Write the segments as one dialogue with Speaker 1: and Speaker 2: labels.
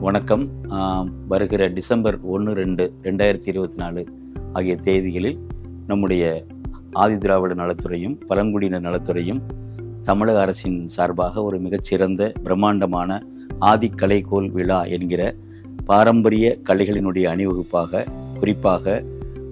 Speaker 1: வணக்கம். வருகிற டிசம்பர் ஒன்று ரெண்டு ரெண்டாயிரத்தி இருபத்தி நாலு ஆகிய தேதிகளில் நம்முடைய ஆதிதிராவிட நலத்துறையும் பழங்குடியினர் நலத்துறையும் தமிழக அரசின் சார்பாக ஒரு மிகச்சிறந்த பிரம்மாண்டமான ஆதி கலைக்கோல் விழா என்கிற பாரம்பரிய கலைகளினுடைய அணிவகுப்பாக குறிப்பாக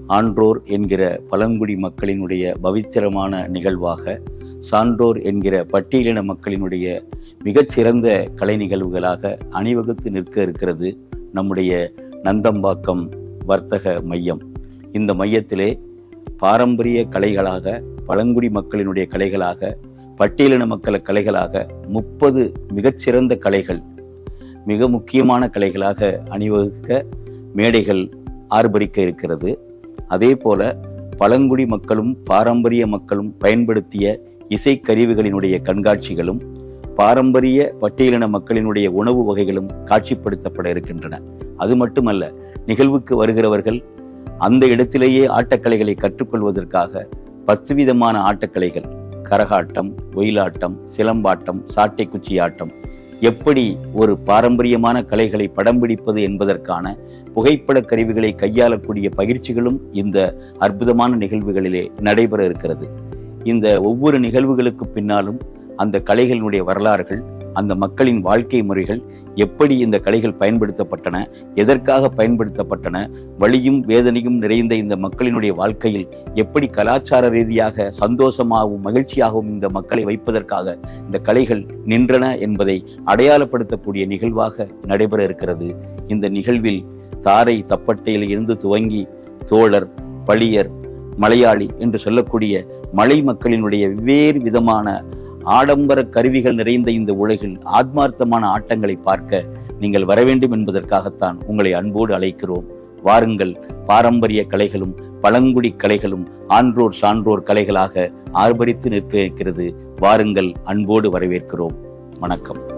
Speaker 1: ஆன்றோர் என்கிற பழங்குடி மக்களினுடைய பவித்திரமான நிகழ்வாக சான்றோர் என்கிற பட்டியலின மக்களினுடைய மிகச்சிறந்த கலை நிகழ்வுகளாக அணிவகுத்து நிற்க இருக்கிறது நம்முடைய நந்தம்பாக்கம் வர்த்தக மையம். இந்த மையத்திலே பாரம்பரிய கலைகளாக பழங்குடி மக்களினுடைய கலைகளாக பட்டியலின மக்கள் கலைகளாக முப்பது மிகச்சிறந்த கலைகள் மிக முக்கியமான கலைகளாக அணிவகுக்க மேடைகள் ஆர்ப்பரிக்க இருக்கிறது. அதே போல பழங்குடி மக்களும் பாரம்பரிய மக்களும் பயன்படுத்திய இசைக்கருவிகளினுடைய கண்காட்சிகளும் பாரம்பரிய பட்டியலின மக்களினுடைய உணவு வகைகளும் காட்சிப்படுத்தப்பட இருக்கின்றன. அது மட்டுமல்ல நிகழ்வுக்கு வருகிறவர்கள் அந்த இடத்திலேயே ஆட்டக்கலைகளை கற்றுக்கொள்வதற்காக பத்து விதமான ஆட்டக்கலைகள். கரகாட்டம் ஒயிலாட்டம் சிலம்பாட்டம் சாட்டை குச்சி ஆட்டம். எப்படி ஒரு பாரம்பரியமான கலைகளை படம் பிடிப்பது என்பதற்கான புகைப்பட கருவிகளை கையாளக்கூடிய பயிற்சிகளும் இந்த அற்புதமான நிகழ்வுகளிலே நடைபெற இருக்கிறது. இந்த ஒவ்வொரு நிகழ்வுகளுக்கு பின்னாலும் அந்த கலைகளினுடைய வரலாறுகள் அந்த மக்களின் வாழ்க்கை முறைகள் எப்படி இந்த கலைகள் பயன்படுத்தப்பட்டன எதற்காக பயன்படுத்தப்பட்டன வலியும் வேதனையும் நிறைந்த இந்த மக்களினுடைய வாழ்க்கையில் எப்படி கலாச்சார ரீதியாக சந்தோஷமாகவும் மகிழ்ச்சியாகவும் இந்த மக்களை வைப்பதற்காக இந்த கலைகள் நின்றன என்பதை அடையாளப்படுத்தக்கூடிய நிகழ்வாக நடைபெற இருக்கிறது. இந்த நிகழ்வில் தாரை தப்பட்டையில் இருந்து துவங்கி சோழர் பளியர் மலையாளி என்று சொல்லக்கூடிய மலை மக்களினுடைய வெவ்வேறு விதமான ஆடம்பர கருவிகள் நிறைந்த இந்த உலகில் ஆத்மார்த்தமான ஆட்டங்களை பார்க்க நீங்கள் வர வேண்டும் என்பதற்காகத்தான் உங்களை அன்போடு அழைக்கிறோம். வாருங்கள் பாரம்பரிய கலைகளும் பழங்குடி கலைகளும் ஆன்றோர் சான்றோர் கலைகளாக ஆர்ப்பரித்து நிற்க இருக்கிறது. வாருங்கள் அன்போடு வரவேற்கிறோம். வணக்கம்.